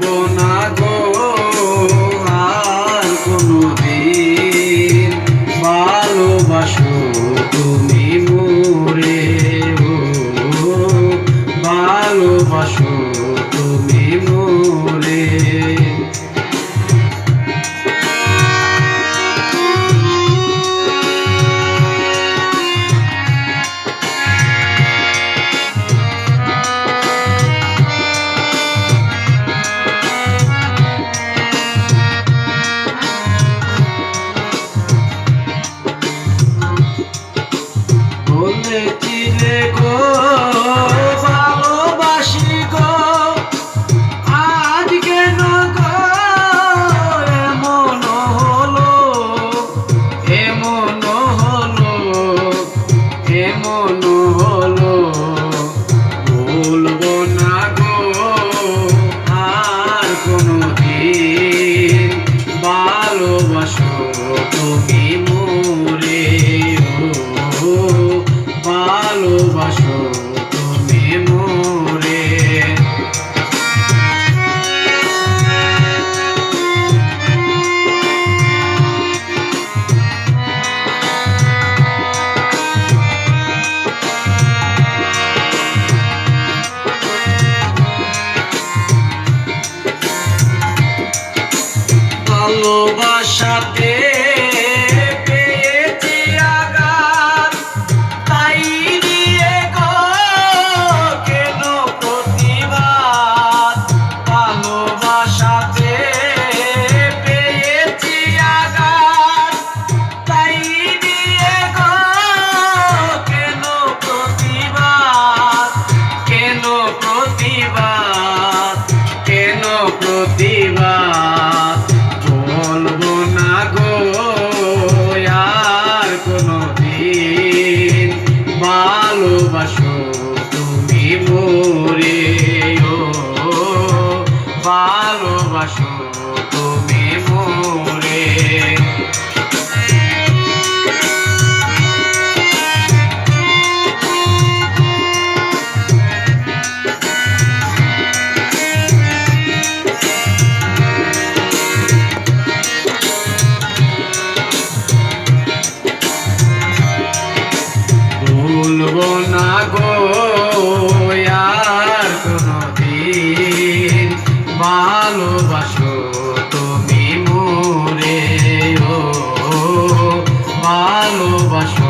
bon হলো এমন হলো। বলব না গো আর কোনো ভালোবাসাতে ভালোবাসো তুমি মোরে ও ভালোবাসো